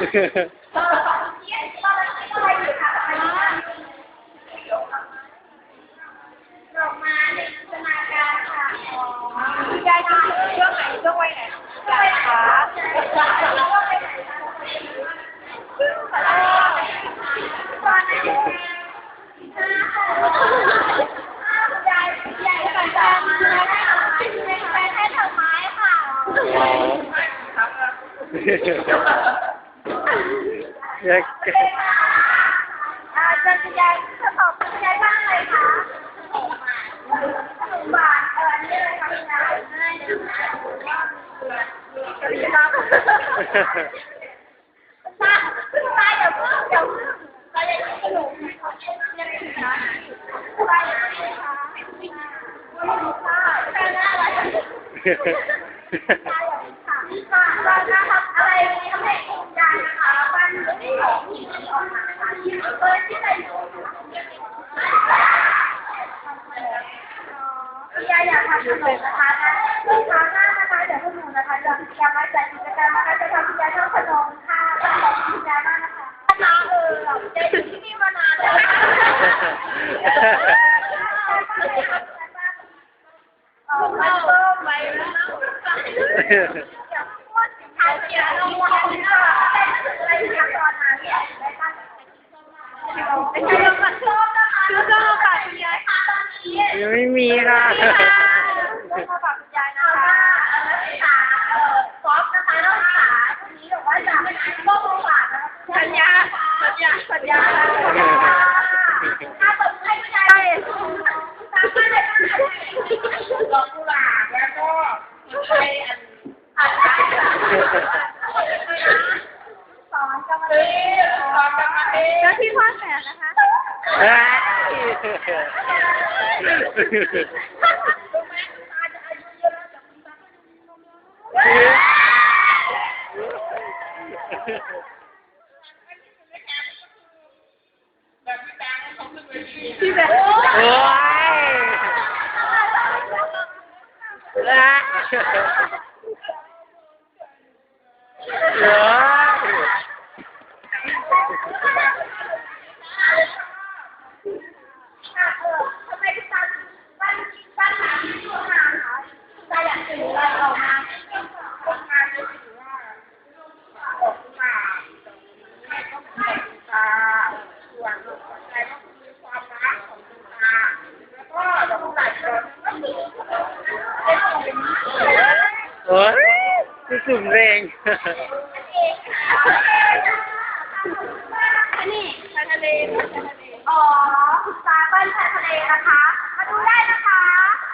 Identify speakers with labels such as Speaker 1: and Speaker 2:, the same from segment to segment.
Speaker 1: ด ยายทำเครื่องไหนเครื่องไว้ไหนยายคะแล้วก็ไปไหนคะตอนนี้ยายยายใส่แฟนคือให้ทำไมแฟนให้ทำไม้ค่ะ
Speaker 2: อยาก
Speaker 1: อาจารย์ยายจะตอบคุณยายว่าอะไรคะขนมหวานเอออันนี้อะไรคะคุณยายง่ายนะคะสวัสดีครับตาตาอย่าเพิ่งอย่าเพิ่งตาอย่ากินขนมยังไงคะตาอย่าเพิ่งคะไม่รู้ค่ะตาหน้าอะไรตาอย่าเพิ่งค่ะค่ะตาหน้าทำอะไรทำให้คุณยายนะคะ พี่ยาอยากทำขนมนะคะนะลูกค้าหน้านะคะเดี๋ยวพวกหนูนะคะจะจะมาจัดกิจกรรมนะคะจะทำพี่ยาทำขนมค่ะขอบคุณพี่ยามากนะคะน้าเออเจ๊อยู่ที่นี่มานานแล้วเออมันเพิ่มไปแล้วนะ มีค่ะเรื่องมาฝากคุณยายนะคะเออซอฟนะคะนักศึกษาคนนี้บอกว่าจะต้องมาฝากนะคะสัญญา สัญญา สัญญาถ้าตกให้คุณยายตามมาเลยดอกกุหลาบแล้วก็ไปอันสอนกรรมเทสอนกรรมเทแล้วที่พ่อแสนนะคะ
Speaker 2: เอ้ย
Speaker 1: ที่แบบ
Speaker 2: โอ้ยละเหรอ
Speaker 1: ทำไมคุณตาบ้านบ้านหาที่ช่วงงานคะคุณตาอยากสื่ออะไรออกมาโครงการจะสื่อว่าออกมาให้เขาเป็นคุณตาส่วนหัวใจก็คือความรักของคุณตาแล้วก็ดอกกุหลาบก็คือเป็นของเป็น
Speaker 2: โอ้ยสุ่มเรง
Speaker 1: นนี้ชายทะเลอ๋อคุณตาบ้านชายทะเลนะคะ มาดูได้นะคะ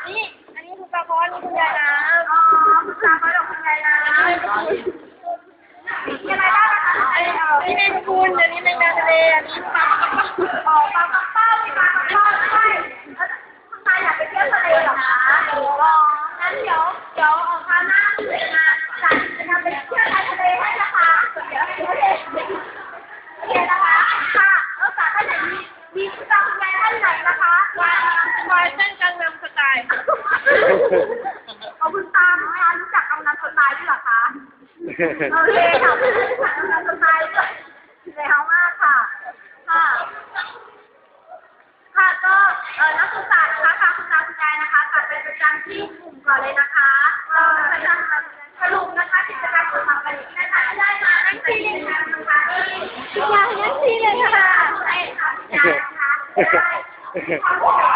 Speaker 1: นี่ อันนี้คุณตาคอนนี่คุณยายน้ำอ๋อคุณตาคอนกับคุณยายน้ำมีอะไรบ้างนะคะอันนี้แมงคุณอันนี้แมงดาทะเลอันนี้ปลาอ๋อปลาปักเป้ามีปลาปักเป้าด้วย เอาคุณตานะคะรู้จักกำนันสไตล์ด้วยเหรอคะโอเคค่ะรู้จักกำนันสไตล์ด้วยแล้วมากค่ะ ค่ะ ค่ะก็เออนักศึกษานะคะค่ะคุณตาคุณยายนะคะกลับไปประจำที่กลุ่มก่อนเลยนะคะเราจะสรุปนะคะกิจกรรมของเราไปที่นะคะได้มาทั้งสี่นะคะที่ยายทั้งสี่เลยค่ะใช่ค่ะยายนะคะได้ความ